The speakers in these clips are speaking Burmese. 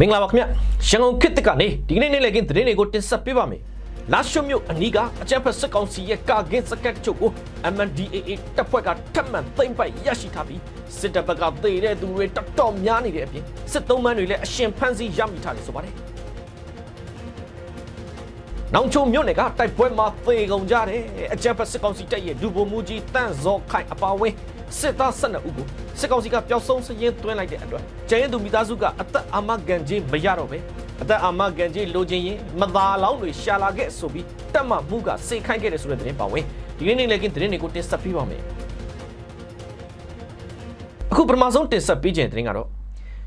မင်္ဂလာပါခင်ဗျရန်ကုန်ခေတ်သစ်ကနေဒီကနေ့နေ့လည်ခင်းသတင်းတွေကိုတင်ဆက်ပေးပါမယ်လာရှုမြို့အနီးကအကြံဖက်စစ်ကောင်စီရဲ့ကာကင်းစကတ်ချုပ်ကို MNDAA တပ်ဖွဲ့ကထပ်မံသိမ်းပိုက်ရရှိထားပြီးစစ်တပ်ဘက်ကသေတဲ့သူတွေတော်တော်များနေတဲ့အပြင်စစ်သုံးပန်းတွေလည်းအရှင်ဖမ်းဆီးရမိထားတယ်ဆိုပါတယ်နောင်ချုံမြို့နယ်ကတိုက်ပွဲမှာသေကုန်ကြတယ်အကြံဖက်စစ်ကောင်စီတပ်ရဲ့ဒူဘိုမူကြီးတန့်ဇော်ခိုင်အပါအဝင်စစ်သား12ဦးကို စစ်ကောင်စီကပျောက်ဆုံးစရင်သွင်းလိုက်တဲ့အတွက်ကျန်ရသူမိသားစုကအသက်အာမခံခြင်းမရတော့ပဲအသက်အာမခံခြင်းလိုချင်ရင်မသာလောင်းတွေရှာလာခဲ့ဆိုပြီးတက်မှမှုကစေခိုင်းခဲ့တယ်ဆိုတဲ့သတင်းပါဝင်ဒီကနေ့လည်းကင်းသတင်းတွေကိုတင်ဆက်ပေးပါမယ်အခုပထမဆုံးတင်ဆက်ပေးခြင်းသတင်းကတော့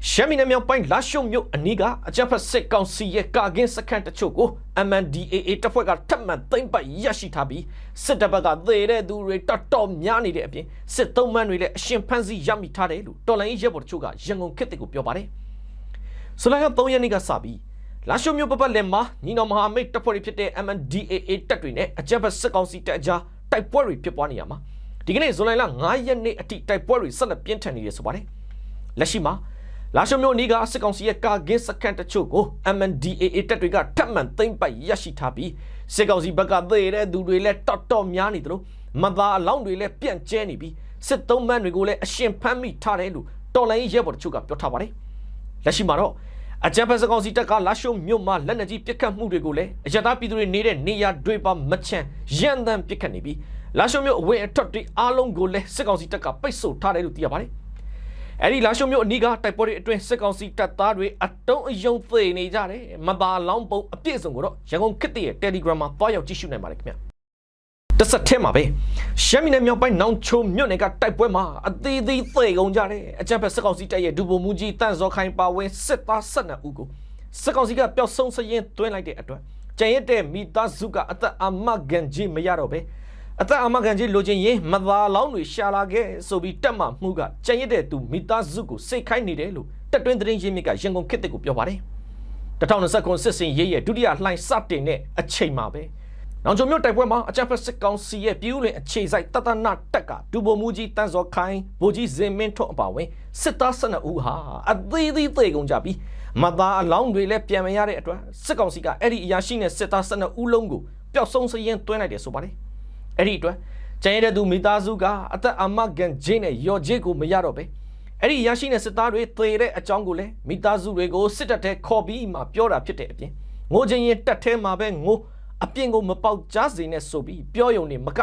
ရှမ်းပြည်နယ်မြောက်ပိုင်းလာရှုံမြို့အနီးကအကြမ်းဖက်စစ်ကောင်စီရဲ့ကာကင်းစခန်းတချို့ကို MNDAA တပ်ဖွဲ့ကထပ်မံသိမ်းပိုက်ရရှိထားပြီးစစ်တပ်ဘက်ကသေတဲ့သူတွေတော်တော်များနေတဲ့အပြင်စစ်သုံးမန်းတွေလည်းအရှင်ဖမ်းဆီးရမိထားတယ်လို့တော်လိုင်းရဲဘော်တချို့ကရန်ကုန်ခေတ်တစ်ကိုပြောပါတယ်။ဆိုလိုက်တော့3ရက်နေ့ကစပြီးလာရှုံမြို့ပပတ်လင်မှာညီတော်မဟာမိတ်တပ်ဖွဲ့တွေဖြစ်တဲ့ MNDAA တပ်တွေနဲ့အကြမ်းဖက်စစ်ကောင်စီတပ်အကြားတိုက်ပွဲတွေဖြစ်ပွားနေရမှာဒီကနေ့ဇွန်လ9ရက်နေ့အထိတိုက်ပွဲတွေဆက်လက်ပြင်းထန်နေရဆိုပါတယ်။လက်ရှိမှာ လာရှုံမြို့နီးကစစ်ကောင်စီရဲ့ကာကင်းစခန်းတချို့ကို MNDAA တပ်တွေကထပ်မံသိမ်းပိုက်ရရှိထားပြီးစစ်ကောင်စီဘက်ကသေတဲ့သူတွေလည်းတော်တော်များနေသလိုမသာအလောင်းတွေလည်းပြန့်ကျဲနေပြီးစစ်သုံးမန်းတွေကိုလည်းအရှင်ဖမ်းမိထားတယ်လို့တော်လိုင်းရဲဘော်တချို့ကပြောထားပါတယ်လက်ရှိမှာတော့အကြံဖက်စကောင်စီတပ်ကလာရှုံမြို့မှာလက်နက်ကြီးပစ်ခတ်မှုတွေကိုလည်းအရတားပြည်သူတွေနေတဲ့နေရာတွေပါမချမ်းရန်တမ်းပစ်ခတ်နေပြီးလာရှုံမြို့အဝေးအထွက်တွေအားလုံးကိုလည်းစစ်ကောင်စီတပ်ကပိတ်ဆို့ထားတယ်လို့သိရပါတယ် အဲ့ဒီလာရှုံမြို့အနီးကတိုက်ပွဲတွေအတွင်းစစ်ကောင်စီတပ်သားတွေအတုံးအယုံသေနေကြတယ်မသာလောင်းပုံအပြည့်စုံကိုတော့ရန်ကုန်ခေတ်တရဲ့ Telegram မှာတွားရောက်ကြည့်ရှုနိုင်ပါတယ်ခင်ဗျတဆက်ထဲမှာပဲရှမ်းပြည်နယ်မြောက်ပိုင်းနောင်ချုံမြို့နယ်ကတိုက်ပွဲမှာအသေးသေးသေကုန်ကြတယ်အကြမ်းဖက်စစ်ကောင်စီတပ်ရဲ့ဒူဘိုမူကြီးတန့်ဇော်ခိုင်ပါဝင်စစ်သား12ဦးကိုစစ်ကောင်စီကပျောက်ဆုံးစရင်တွင်းလိုက်တဲ့အတွက်ကျန်ရတဲ့မိသားစုကအသက်အမကန်ကြီးမရတော့ပဲ အသက်အမကန်ကြီးလိုချင်ရင်မသာလောင်းတွေရှာလာခဲ့ဆိုပြီးတက်မှမှုကကျန်ရတဲ့သူမိသားစုကိုစိတ်ခိုင်းနေတယ်လို့တက်တွင်းသတင်းရင်းမြစ်ကရန်ကုန်ခေတ်တစ်ကိုပြောပါတယ်2029စစ်စင်ရေးရဲ့ဒုတိယလှိုင်းစတင်တဲ့အချိန်မှာပဲနောင်ချုံမြို့တိုက်ပွဲမှာအကြမ်းဖက်စစ်ကောင်စီရဲ့ပြည်ဦးလွင်အခြေစိုက်တတနာတက်ကဒူဘိုမူကြီးတန်းစော်ခိုင်းဗိုလ်ကြီးဇင်မင်းထွန်းအပါဝင်စစ်သား12ဦးဟာအသေးသေးသေကုန်ကြပြီးမသားအလောင်းတွေလည်းပြန်မရတဲ့အတွက်စစ်ကောင်စီကအဲ့ဒီအရာရှိနဲ့စစ်သား12ဦးလုံးကိုပျောက်ဆုံးစရင်တွင်းလိုက်တယ်ဆိုပါတယ် အဲ့ဒီအတွက်ကျန်ရတဲ့သူမိသားစုကအသက်အမကန်ဂျင်းနဲ့ရော်ဂျစ်ကိုမရတော့ပဲအဲ့ဒီရရှိတဲ့စစ်သားတွေသေတဲ့အကြောင်းကိုလည်းမိသားစုတွေကိုစစ်တပ်ထဲခေါ်ပြီးမှပြောတာဖြစ်တဲ့အပြင်ငိုချင်းရင်တက်ထဲမှာပဲငိုအပြင်ကိုမပေါက်ကြားစေနဲ့ဆိုပြီးပြောယုံနေမက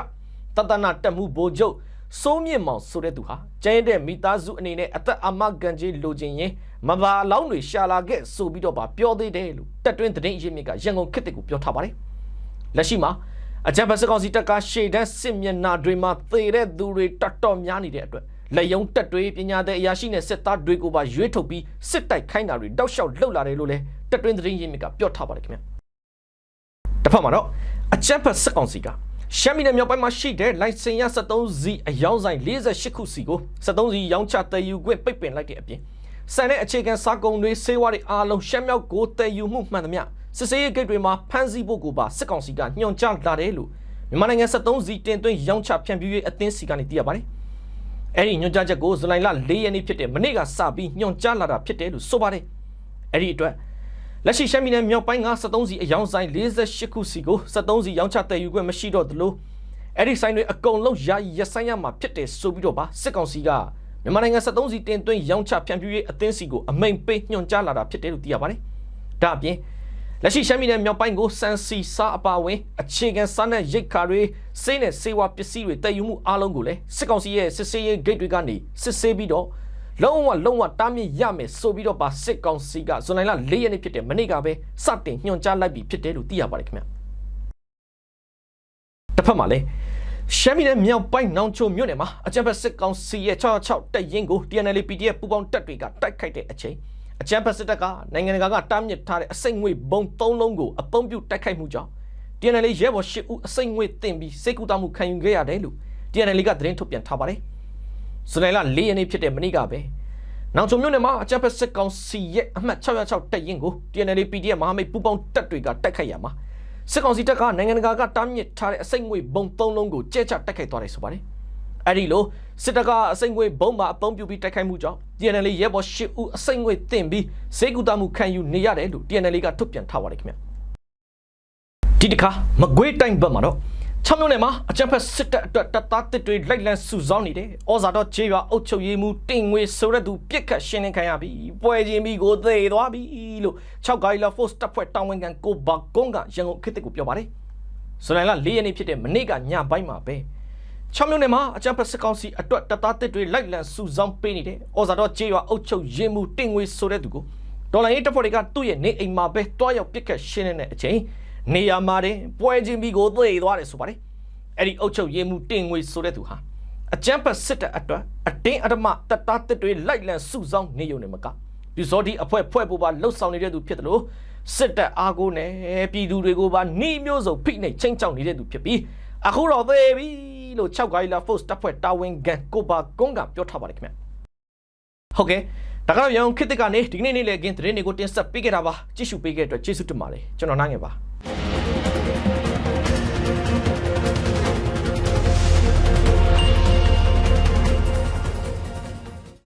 တတနာတက်မှုဘိုလ်ချုပ်စိုးမြင့်မောင်ဆိုတဲ့သူဟာကျန်တဲ့မိသားစုအနေနဲ့အသက်အမကန်ကြီးလိုချင်ရင်မဘာလောင်းတွေရှာလာခဲ့ဆိုပြီးတော့ဗာပြောသေးတယ်လို့တက်တွင်းသတင်းအရင်းမြစ်ကရန်ကုန်ခေတ်တစ်ကိုပြောထားပါတယ်လက်ရှိမှာ အကြံဖက်စကောင်စီတပ်ကရှေ့တန်းစစ်မျက်နှာတွေမှာသေတဲ့သူတွေတတ်တော်များနေတဲ့အတွက်လက်ယုံတက်တွေပညာတဲ့အရာရှိနဲ့စစ်သားတွေကိုပါရွေးထုတ်ပြီးစစ်တိုက်ခိုင်းတာတွေတောက်လျှောက်လှုပ်လာတယ်လို့လည်းတက်တွင်းသတင်းရင်းမြစ်ကပြောထားပါတယ်ခင်ဗျတစ်ဖက်မှာတော့အကြံဖက်စကောင်စီကရှမ်းပြည်နယ်မြောက်ပိုင်းမှာရှိတဲ့လိုင်စင်ရ 73စီအယောင်းဆိုင်48ခုစီကို 73စီရောင်းချတည်ယူခွင့်ပိတ်ပင်လိုက်တဲ့အပြင်စံတဲ့အခြေခံစားကုန်တွေဆေးဝါးတွေအားလုံးရှမ်းမြောက်ကိုတည်ယူမှုမှန်သမျှ စစ်စေးရေးဂိတ်တွေမှာဖမ်းဆီးဖို့ကိုပါစစ်ကောင်စီကညွှန်ကြားလာတယ်လို့မြန်မာနိုင်ငံ73စီတင်သွင်းရောင်းချဖြန့်ဖြူးရေးအသင်းစီကနေသိရပါတယ်။အဲ့ဒီညွှန်ကြားချက်ကိုဇူလိုင်လ4ရက်နေ့ဖြစ်တဲ့မနေ့ကစပြီးညွှန်ကြားလာတာဖြစ်တယ်လို့ဆိုပါတယ်။အဲ့ဒီအတွက်လက်ရှိရှမ်းပြည်နယ်မြောက်ပိုင်းက73စီအယောင်ဆိုင်48ခုစီကို73စီရောင်းချတည်ယူခွင့်မရှိတော့သလိုအဲ့ဒီဆိုင်တွေအကုန်လုံးယာယီရပ်ဆိုင်းရမှာဖြစ်တယ်ဆိုပြီးတော့ပါစစ်ကောင်စီကမြန်မာနိုင်ငံ73စီတင်သွင်းရောင်းချဖြန့်ဖြူးရေးအသင်းစီကိုအမိန်ပေးညွှန်ကြားလာတာဖြစ်တယ်လို့သိရပါတယ်။ဒါအပြင် လက်ရှိရှမ်းပြည်နယ်မြောက်ပိုင်းကိုစန်စီစားအပါဝင်အခြေခံစားနဲ့ရိတ်ခါတွေစိတ်နဲ့စေဝါပစ္စည်းတွေတည်ယူမှုအားလုံးကိုလည်းစစ်ကောင်စီရဲ့စစ်ဆေးရေးဂိတ်တွေကနေစစ်ဆေးပြီးတော့လုံးဝလုံးဝတားမြစ်ရမယ်ဆိုပြီးတော့ပါစစ်ကောင်စီကဇွန်လ4ရက်နေ့ဖြစ်တဲ့မနေ့ကပဲစတင်ညွှန်ကြားလိုက်ပြီဖြစ်တယ်လို့သိရပါတယ်ခင်ဗျတစ်ဖက်မှာလည်းရှမ်းပြည်နယ်မြောက်ပိုင်းနောင်ချိုမြို့နယ်မှာအကြံဖက်စစ်ကောင်စီရဲ့66တပ်ရင်းကို TNL PDF ပူးပေါင်းတပ်တွေကတိုက်ခိုက်တဲ့အချိန် အကြံဖက်စစ်တပ်ကနိုင်ငံတကာကတားမြစ်ထားတဲ့အစိတ်ငွေဘုံ၃လုံးကိုအပုံပြုတိုက်ခိုက်မှုကြောင့် TNL ရဲဘော်၈ဦးအစိတ်ငွေတင်ပြီးစိတ်ကူတာမှုခံယူခဲ့ရတယ်လို့ TNL ကသတင်းထုတ်ပြန်ထားပါတယ်။ဇူလိုင်လ၄ရက်နေ့ဖြစ်တဲ့မနေ့ကပဲနောင်ချုံမြို့နယ်မှာအကြံဖက်စစ်ကောင်စီရဲ့အမှတ်606တပ်ရင်းကို TNL PDF မဟာမိတ်ပူးပေါင်းတပ်တွေကတိုက်ခိုက်ရမှာစစ်ကောင်စီတပ်ကနိုင်ငံတကာကတားမြစ်ထားတဲ့အစိတ်ငွေဘုံ၃လုံးကိုကျဲချတိုက်ခိုက်သွားတယ်ဆိုပါတယ်။ အဲ့ဒီလိုစစ်တပ်ကအစိမ့်ငွေဘုံမှာအသုံးပြုပြီးတိုက်ခိုက်မှုကြောင့် TNL ရဲဘော်၈ဦးအစိမ့်ငွေတင်ပြီးစေကူတာမှုခံယူနေရတယ်လို့ TNL ကထုတ်ပြန်ထားပါတယ်ခင်ဗျဒီတစ်ခါမကွေးတိုင်းဘက်မှာတော့6မြို့နယ်မှာအကြမ်းဖက်စစ်တပ်အတွက်တပ်သားတစ်တွေလိုက်လံစုဆောင်းနေတယ်။ဩဇာတော်ခြေရွာအုပ်ချုပ်ရေးမှုတင်ငွေဆိုတဲ့သူပြစ်ခတ်ရှင်းလင်းခံရပြီ။ပွဲချင်းပြီးကိုသေသွားပြီလို့6ဂိုင်လာ Force တပ်ဖွဲ့တာဝန်ခံကိုဘာကုန်းကရန်ကုန်ခေတ်ကိုပြောပါတယ်။ဇူလိုင်လ4ရက်နေ့ဖြစ်တဲ့မနေ့ကညပိုင်းမှာပဲ 6မြို့နယ်မှာအကြမ်းဖက်စစ်ကောင်စီအတွက်တပ်သားတစ်တွေလိုက်လံစုဆောင်းပေးနေတဲ့ဩဇာတော်ခြေရွာအုပ်ချုပ်ရေးမှုတင်ငွေဆိုတဲ့သူကိုဒေါ်လာရေးတပ်ဖွဲ့တွေကသူ့ရဲ့နေအိမ်မှာပဲတွားရောက်ပြစ်ခတ်ရှင်းလင်းတဲ့အချိန်နေရာမှာတင်ပွဲချင်းပြီးကိုသေသွားတယ်ဆိုပါတယ်။အဲ့ဒီအုပ်ချုပ်ရေးမှုတင်ငွေဆိုတဲ့သူဟာအကြမ်းဖက်စစ်တပ်အတွက်အတင်းအဓမ္မတပ်သားတစ်တွေလိုက်လံစုဆောင်းနေုံနဲ့မကဒီဇော်ဒီအဖွဲ့ဖွဲ့ဖို့ပါလှုပ်ဆောင်နေတဲ့သူဖြစ်တယ်လို့စစ်တပ်အားကိုးနဲ့ပြည်သူတွေကိုပါနှီးမျိုးစုံဖိနှိပ်ချင်းချောက်နေတဲ့သူဖြစ်ပြီးအခုတော့သေပြီ လို့6ဂိုင်လာ Force တပ်ဖွဲ့တာဝန်ခံကိုပါကုန်းကပြောထားပါတယ်ခင်ဗျဟုတ်ကဲ့ဒါကတော့ရန်ကုန်ခေတ်သစ်ကနေဒီကနေ့နေ့လည်ကင်းသတင်းတွေကိုတင်ဆက်ပေးခဲ့တာပါကြည့်ရှုပေးခဲ့တဲ့အတွက်ကျေးဇူးတင်ပါတယ်ကျွန်တော်နိုင်ငယ်ပါ